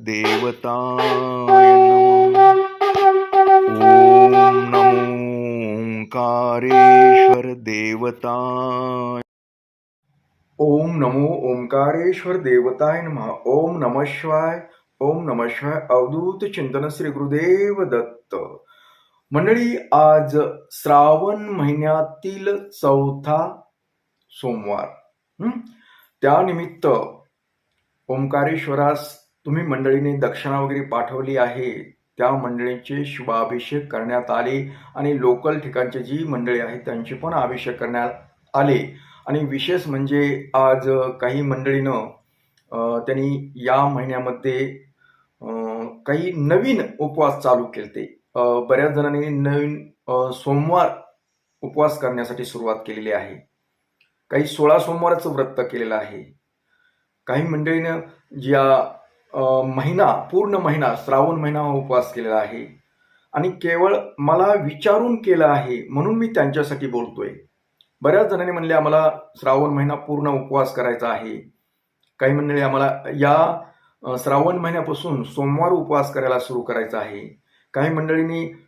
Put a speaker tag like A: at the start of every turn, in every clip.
A: देवताय ॐ नमो ओंकारेश्वर देवताय। ओम नमो ओंकारेश्वर देवताय नम। ओम नमः शिवाय। ओम नमः शिवाय। अवधूत चिंतन श्री गुरुदेव दत्त। मंडळी आज श्रावण महिन्यातील चौथा सोमवार त्यानिमित्त ओंकारेश्वरास तुम्ही मंडळीने दक्षिणा वगैरे पाठवली आहे त्या मंडळींचे शुभाभिषेक करण्यात आले आणि लोकल ठिकाणचे जी मंडळी आहेत त्यांचे पण अभिषेक करण्यात आले. आणि विशेष म्हणजे आज काही मंडळीनं त्यांनी या महिन्यामध्ये काही नवीन उपवास चालू केले बऱ्याच जणांनी नवीन सोमवार उपवास करण्यासाठी सुरुवात केलेली आहे. काही सोळा सोमवारचं व्रत केलेलं आहे. काही मंडळीनं ज्या महिना पूर्ण महिना श्रावण महिना हा उपवास केलेला आहे. आणि केवळ मला विचारून केलं आहे म्हणून मी त्यांच्यासाठी बोलतोय. बऱ्याच जणांनी म्हणले आम्हाला श्रावण महिना पूर्ण उपवास करायचा आहे. काही मंडळी आम्हाला या श्रावण महिन्यापासून सोमवार उपवास करायला सुरू करायचा आहे. काही मंडळींनी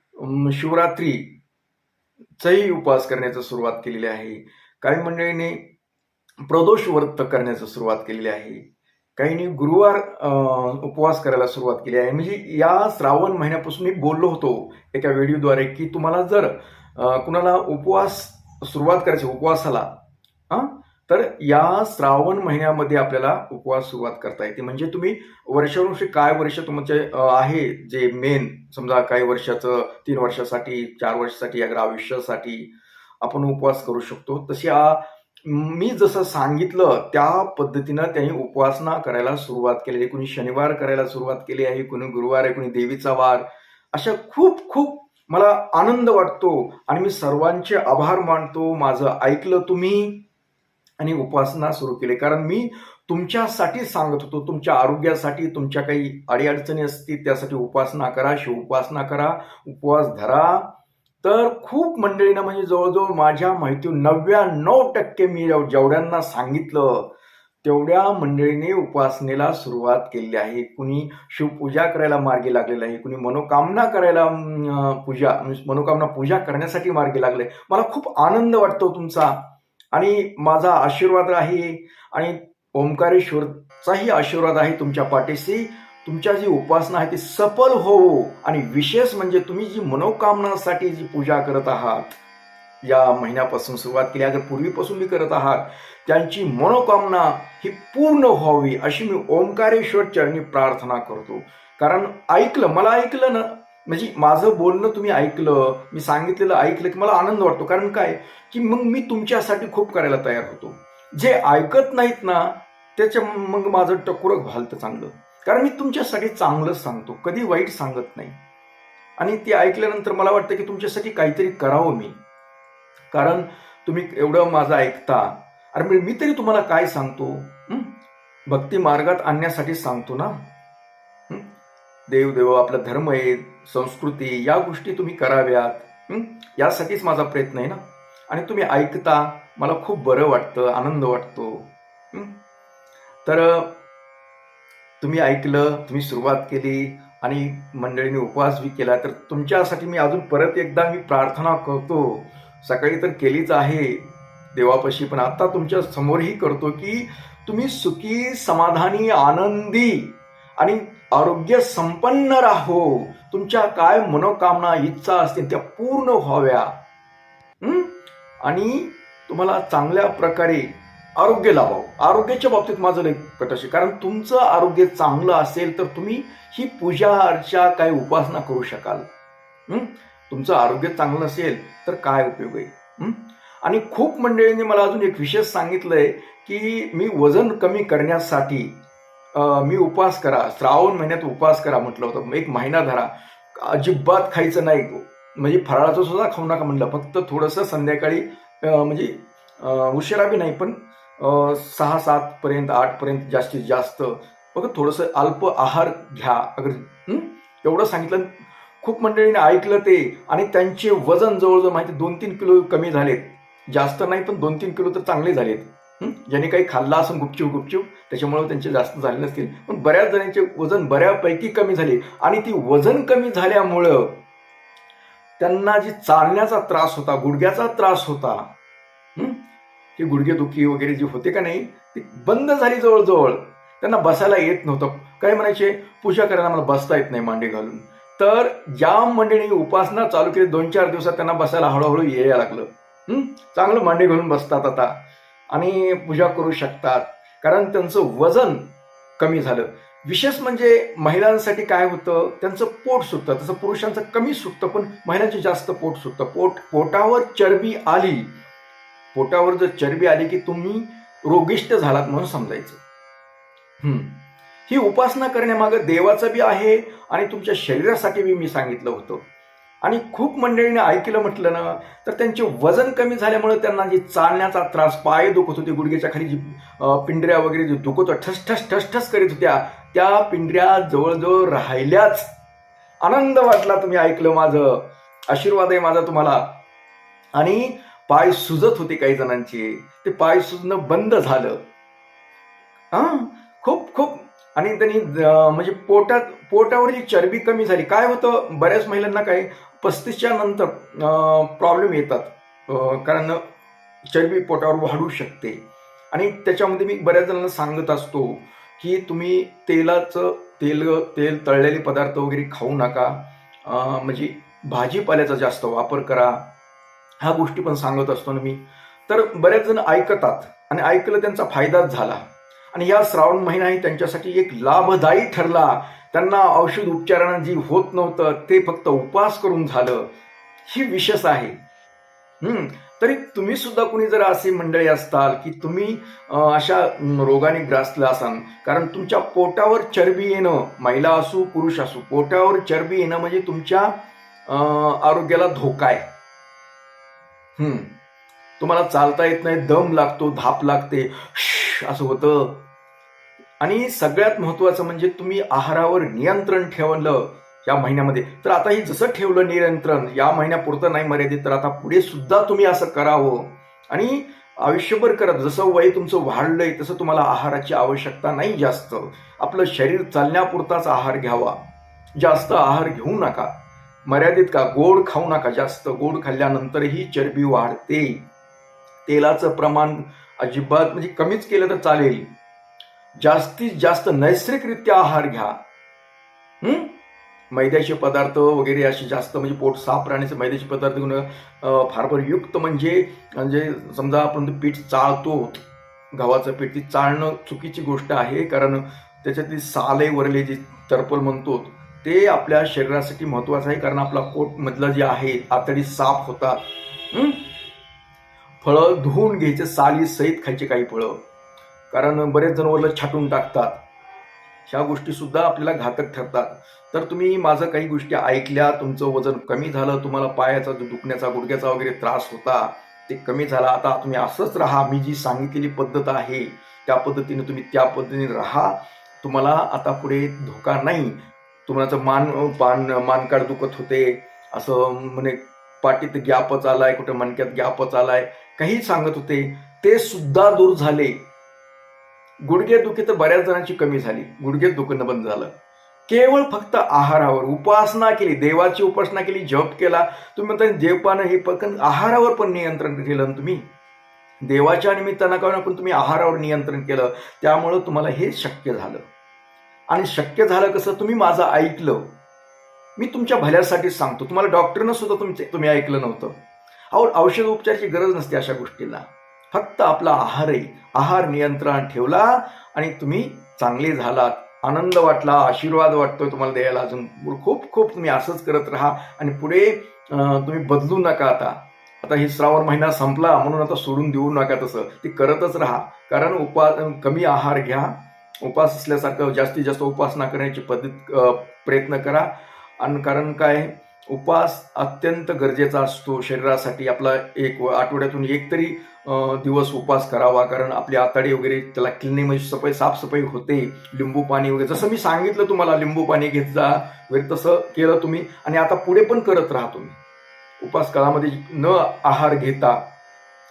A: शिवरात्री शिवरात्रीचाही उपवास करण्याची सुरुवात केलेली आहे. काही मंडळींनी प्रदोष व्रत करण्याची सुरुवात केलेली आहे. काहींनी गुरुवार उपवास करायला सुरुवात केली आहे. म्हणजे या श्रावण महिन्यापासून मी बोललो होतो एका व्हिडिओद्वारे की तुम्हाला जर कुणाला उपवास सुरुवात करायची उपवासाला हां तर या श्रावण महिन्यामध्ये आपल्याला उपवास सुरुवात करता येते. म्हणजे तुम्ही वर्षानुवर्षी काय वर्ष तुमचे आहे जे मेन समजा काही वर्षाचं तीन वर्षासाठी चार वर्षासाठी अगर आयुष्यासाठी आपण उपवास करू शकतो. तशी आ मी जसं सांगितलं त्या पद्धतीनं त्यांनी उपासना करायला सुरुवात केली. कुणी शनिवार करायला सुरुवात केली आहे कुणी गुरुवार आहे कुणी देवीचा वार अशा खूप खूप मला आनंद वाटतो आणि मी सर्वांचे आभार मानतो. माझं ऐकलं तुम्ही आणि उपासना सुरू केली. कारण मी तुमच्यासाठी सांगत होतो तुमच्या आरोग्यासाठी तुमच्या काही अडीअडचणी असतील त्यासाठी उपासना करा शिव उपासना करा उपवास धरा. तर खूप मंडळीनं म्हणजे जवळजवळ माझ्या माहिती नव्याण्णव टक्के मी जेवढ्यांना सांगितलं तेवढ्या मंडळीने उपासनेला सुरुवात केली आहे. कुणी शिवपूजा करायला मार्गी लागलेलं आहे कुणी मनोकामना करायला पूजा म्हणजे मनोकामना पूजा करण्यासाठी मार्गी लागले. मला खूप आनंद वाटतो तुमचा. आणि माझा आशीर्वाद आहे आणि ओंकारेश्वरचाही आशीर्वाद आहे तुमच्या पाठीशी. तुमच्या जी उपासना आहे ती सफल होवो आणि विशेष म्हणजे तुम्ही जी मनोकामनासाठी जी पूजा करत आहात या महिन्यापासून सुरुवात केली अगर पूर्वीपासून मी करत आहात त्यांची मनोकामना ही पूर्ण व्हावी अशी मी ओंकारेश्वर चरणी प्रार्थना करतो. कारण ऐकलं मला ऐकलं ना म्हणजे माझं बोलणं तुम्ही ऐकलं मी सांगितलेलं ऐकलं की मला आनंद वाटतो. कारण काय? की मग मी तुमच्यासाठी खूप करायला तयार होतो. जे ऐकत नाहीत ना त्याच्या मग माझं टकुरक भालतं चांगलं. कारण मी तुमच्यासाठी चांगलंच सांगतो कधी वाईट सांगत नाही. आणि ते ऐकल्यानंतर मला वाटतं की तुमच्यासाठी काहीतरी करावं मी. कारण तुम्ही एवढं माझं ऐकता. अरे मी- मी तरी तुम्हाला काय सांगतो? भक्ती मार्गात आणण्यासाठी सांगतो ना? देवदेव आपला धर्म आहे संस्कृती या गोष्टी तुम्ही कराव्यात. यासाठीच माझा प्रयत्न आहे ना? आणि तुम्ही ऐकता मला खूप बरं वाटतं आनंद वाटतो. तर तुम्ही ऐकलं तुम्ही सुरुवात केली आणि मंडळीने उपवास बी केला तर तुमच्यासाठी मी अजून परत एकदा मी प्रार्थना करतो. सकाळी तर केलीच आहे देवापाशी पण आता तुमच्या समोरही करतो की तुम्ही सुखी समाधानी आनंदी आणि आरोग्य संपन्न राहो. तुमच्या काय मनोकामना इच्छा असतील त्या पूर्ण व्हाव्या. आणि तुम्हाला चांगल्या प्रकारे आरोग्य लाभावं. आरोग्याच्या बाबतीत माझं लई कटाशी कारण तुमचं आरोग्य चांगलं असेल तर तुम्ही ही पूजा अर्चा काय उपासना करू शकाल. तुमचं आरोग्य चांगलं नसेल तर काय उपयोग आहे? आणि खूप मंडळींनी मला अजून एक विशेष सांगितलंय की मी वजन कमी करण्यासाठी मी उपवास करा. श्रावण महिन्यात उपवास करा म्हटलं होतं. एक महिना धरा. अजिबात खायचं नाही. म्हणजे फराळाचं सुद्धा खाऊ नका म्हटलं फक्त थोडंसं संध्याकाळी म्हणजे उशिरा बी नाही पण सहा सात पर्यंत आठ पर्यंत जास्तीत जास्त. बघ थोडंसं अल्प आहार घ्या. अगर एवढं सांगितलं खूप मंडळीने ऐकलं ते आणि त्यांचे वजन जवळजवळ माहिती दोन तीन किलो कमी झालेत. जास्त नाही पण दोन तीन किलो तर चांगले झालेत. ज्याने काही खाल्ला असं गुपचूप गुपचूप त्याच्यामुळे त्यांचे जास्त झाले नसतील. पण बऱ्याच जणांचे वजन बऱ्यापैकी कमी झाले आणि ती वजन कमी झाल्यामुळं त्यांना जी चालण्याचा त्रास होता गुडघ्याचा त्रास होता की गुडघेदुखी वगैरे जी होते का नाही ती बंद झाली जवळजवळ. त्यांना बसायला येत नव्हतं. काय म्हणायचे? पूजा करायला मला बसता येत नाही मांडी घालून. तर ज्या मंडळीने उपासना चालू केली दोन चार दिवसात त्यांना बसायला हळूहळू यायला लागलं. चांगलं मांडी घालून बसतात आता. आणि पूजा करू शकतात. कारण त्यांचं वजन कमी झालं. विशेष म्हणजे महिलांसाठी काय होतं? त्यांचं पोट सुटतं. तसं पुरुषांचं कमी सुटतं पण महिलांचे जास्त पोट सुटतं. पोट पोटावर चरबी आली पोटावर जर चरबी आली की तुम्ही रोगिष्ट झालात म्हणून समजायचं. हम्म. ही उपासना करण्यामागं देवाचं बी आहे आणि तुमच्या शरीरासाठी बी मी सांगितलं होतं. आणि खूप मंडळीने ऐकलं म्हटलं ना तर त्यांचे वजन कमी झाल्यामुळे त्यांना जी चालण्याचा त्रास पाय दुखत होते गुडघ्याच्या खाली जी पिंढऱ्या वगैरे जे दुखत ठस ठस ठस ठस करीत होत्या त्या पिंढऱ्या जवळजवळ राहिल्याच. आनंद वाटला तुम्ही ऐकलं माझं. आशीर्वाद आहे माझा तुम्हाला. आणि पाय सुजत होते काही जणांचे. ते पाय सुजणं बंद झालं. हा? खूप खूप. आणि त्यांनी म्हणजे पोटात पोटावरची चरबी कमी झाली काय होतं? बऱ्याच महिलांना काय? पस्तीसच्या नंतर प्रॉब्लेम येतात. कारण चरबी पोटावर वाढू शकते. आणि त्याच्यामध्ये मी बऱ्याच जणांना सांगत असतो की तुम्ही तेलाचं तेल तेल तळलेले पदार्थ वगैरे खाऊ नका. म्हणजे भाजीपाल्याचा जास्त वापर करा. ह्या गोष्टी पण सांगत असतो ना मी. तर बरेच जण ऐकतात आणि ऐकलं त्यांचा फायदाच झाला. आणि या श्रावण महिनाही त्यांच्यासाठी एक लाभदायी ठरला. त्यांना औषध उपचारानं जी होत नव्हतं ते फक्त उपवास करून झालं. ही विशेष आहे. तरी तुम्ही सुद्धा कुणी जर असे मंडळी असताल की तुम्ही अशा रोगाने ग्रासला असाल कारण तुमच्या पोटावर चरबी येणं महिला असू पुरुष असू पोटावर चरबी येणं म्हणजे तुमच्या आरोग्याला धोका आहे. तुम्हाला चालता येत नाही दम लागतो धाप लागते. असं होतं. आणि सगळ्यात महत्वाचं म्हणजे तुम्ही आहारावर नियंत्रण ठेवलं या महिन्यामध्ये. तर आता हे जसं ठेवलं नियंत्रण या महिन्यापुरतं नाही मर्यादित तर आता पुढे सुद्धा तुम्ही असं करावं. आणि आयुष्यभर करत जसं वय तुमचं वाढलंय तसं तुम्हाला आहाराची आवश्यकता नाही जास्त. आपलं शरीर चालण्यापुरताच आहार घ्यावा. जास्त आहार घेऊ नका. मर्यादित का? गोड खाऊ नका जास्त. गोड खाल्ल्यानंतरही चरबी वाढते. तेलाचं प्रमाण अजिबात म्हणजे कमीच केलं तर चालेल. जास्तीत जास्त नैसर्गिकरित्या आहार घ्या. मैद्याचे पदार्थ वगैरे असे जास्त म्हणजे पोट साफ राहण्याचे मैद्याचे पदार्थ घेऊन अं, फार युक्त म्हणजे म्हणजे समजा आपण पीठ चाळतो. गव्हाचं पीठ ती चाळणं चुकीची गोष्ट आहे. कारण त्याच्यातली साले वरले जे टर्पल म्हणतो ते आपल्या शरीरासाठी महत्वाचं आहे कारण आपला पोट मधलं जे आहे आतडी साफ होतात. फळं धुवून घ्यायचे साली सहित खायचे काही फळं. कारण बरेच जण वरलं छाटून टाकतात. ह्या गोष्टी सुद्धा आपल्याला घातक ठरतात. तर तुम्ही माझं काही गोष्टी ऐकल्या तुमचं वजन कमी झालं तुम्हाला पायाचा जो दुखण्याचा गुडघ्याचा वगैरे त्रास होता ते कमी झाला. आता तुम्ही असंच राहा. मी जी सांगितलेली पद्धत आहे त्या पद्धतीने तुम्ही त्या पद्धतीने राहा. तुम्हाला आता पुढे धोका नाही. तुम्हाला मान पान मानकाड दुखत होते. असं म्हणे पाठीत गॅपच आलाय कुठे मणक्यात गॅपच आलाय. काही सांगत होते. ते सुद्धा दूर झाले. गुडघे दुखी तर बऱ्याच जणांची कमी झाली. गुडघे दुखणं बंद झालं. केवळ फक्त आहारावर उपासना केली. देवाची उपासना केली जप केला. तुम्ही म्हणता देवपानं हे पण आहारावर पण नियंत्रण केलं ना तुम्ही? देवाच्या निमित्तानं का पण तुम्ही आहारावर नियंत्रण केलं. त्यामुळं तुम्हाला हे शक्य झालं. आणि शक्य झालं कसं तुम्ही माझं ऐकलं. मी तुमच्या भल्यासाठी सांगतो. तुम्हाला डॉक्टरनं सुद्धा तुमचे तुम्ही ऐकलं नव्हतं. अहो औषध उपचाराची गरज नसते अशा गोष्टीला. फक्त आपला आहारही आहार नियंत्रण ठेवला आणि तुम्ही चांगले झालात. आनंद वाटला आशीर्वाद वाटतोय तुम्हाला द्यायला अजून. खूप खूप तुम्ही असंच करत राहा आणि पुढे तुम्ही बदलू नका आता. आता हे श्रावण महिना संपला म्हणून आता सोडून देऊ नका तसं. ते करतच राहा. कारण उपा कमी आहार घ्या. उपास असल्यासारखं जास्तीत जास्त उपासना करण्याची पद्धत प्रयत्न करा. आणि कारण काय? उपास अत्यंत गरजेचा असतो शरीरासाठी. आपला एक आठवड्यातून एक तरी दिवस उपास करावा. कारण आपली आताडी वगैरे त्याला क्लिनिंग म्हणजे सफाई साफसफाई होते. लिंबू पाणी वगैरे. जसं मी सांगितलं तुम्हाला लिंबू पाणी घेत जा. वगैरे तसं केलं तुम्ही. आणि आता पुढे पण करत राहा तुम्ही. उपास काळामध्ये न आहार घेता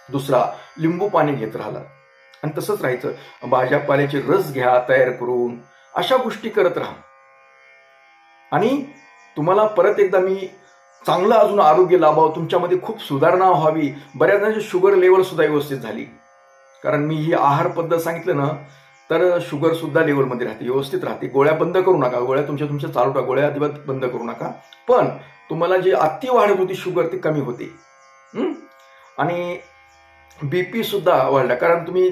A: दुसरा लिंबू पाणी घेत राहिला. आणि तसंच राहायचं. भाज्या पाल्याचे रस घ्या तयार करून अशा गोष्टी करत राहा. आणि तुम्हाला परत एकदा मी चांगलं अजून आरोग्य लाभावं तुमच्यामध्ये खूप सुधारणा व्हावी बऱ्याच जणांची शुगर लेवल सुद्धा व्यवस्थित झाली. कारण मी ही आहार पद्धत सांगितलं ना तर शुगर सुद्धा लेवलमध्ये राहते व्यवस्थित राहते. गोळ्या बंद करू नका गोळ्या तुमच्या तुमच्या चालू टाका गोळ्या अजिबात बंद करू नका. पण तुम्हाला जी अति वाढत होती शुगर ती कमी होते. आणि बीपी सुद्धा वाढला. कारण तुम्ही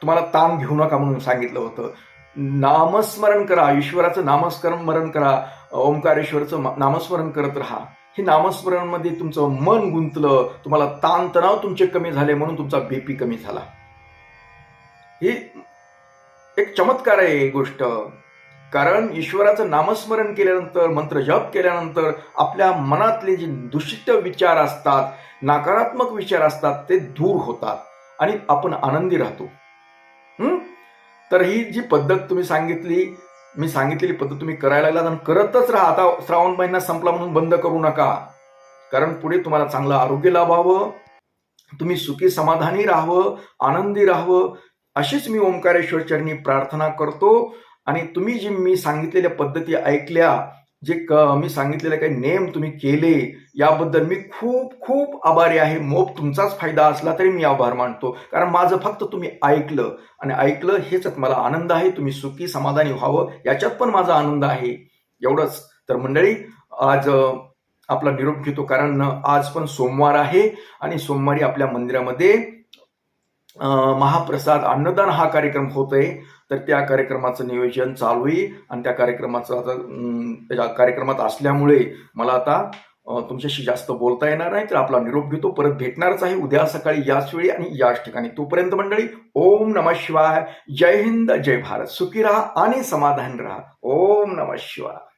A: तुम्हाला ताण घेऊ नका म्हणून सांगितलं होतं. नामस्मरण करा. ईश्वराचं नामस्मरण करा. ओंकारेश्वरचं नामस्मरण करत राहा. हे नामस्मरणमध्ये तुमचं मन गुंतलं तुम्हाला ताणतणाव तुमचे कमी झाले म्हणून तुमचा बीपी कमी झाला. ही एक चमत्कार आहे गोष्ट. कारण ईश्वराचं नामस्मरण केल्यानंतर मंत्र जप केल्यानंतर आपल्या मनातले जे दूषित विचार असतात नकारात्मक विचार असतात ते दूर होतात आणि आपण आनंदी राहतो. तर ही जी पद्धत तुम्ही सांगितली मी सांगितलेली पद्धत तुम्ही करायला लागलात आणि करतच राहा. आता श्रावण महिना संपला म्हणून बंद करू नका. कारण पुढे तुम्हाला चांगलं आरोग्य लाभावं तुम्ही सुखी समाधानी राहावं आनंदी राहावं अशीच मी ओंकारेश्वर चरणी प्रार्थना करतो. आणि तुम्ही जी मी सांगितलेल्या पद्धती ऐकल्या जे क मी सांगितलेले काही नेम तुम्ही केले याबद्दल मी खूप खूप आभारी आहे. मोप तुमचाच फायदा असला तरी मी आभार मानतो. कारण माझं फक्त तुम्ही ऐकलं आणि ऐकलं हेच मला आनंद आहे. तुम्ही सुखी समाधानी व्हावं याच्यात पण माझा आनंद आहे. एवढंच. तर मंडळी आज आपला निरोप घेतो. कारण आज पण सोमवार आहे आणि सोमवारी आपल्या मंदिरामध्ये महाप्रसाद अन्नदान हा कार्यक्रम होतोय. तर त्या कार्यक्रमाचं नियोजन चालू आहे. आणि त्या कार्यक्रमाचं आता त्याच्या कार्यक्रमात असल्यामुळे मला आता तुमच्याशी जास्त बोलता येणार नाही. तर आपला निरोप घेतो. परत भेटणारच आहे उद्या सकाळी याच वेळी आणि याच ठिकाणी. तोपर्यंत मंडळी ओम नमः शिवाय. जय हिंद जय भारत. सुखी राहा आणि समाधान राहा. ओम नमः शिवाय.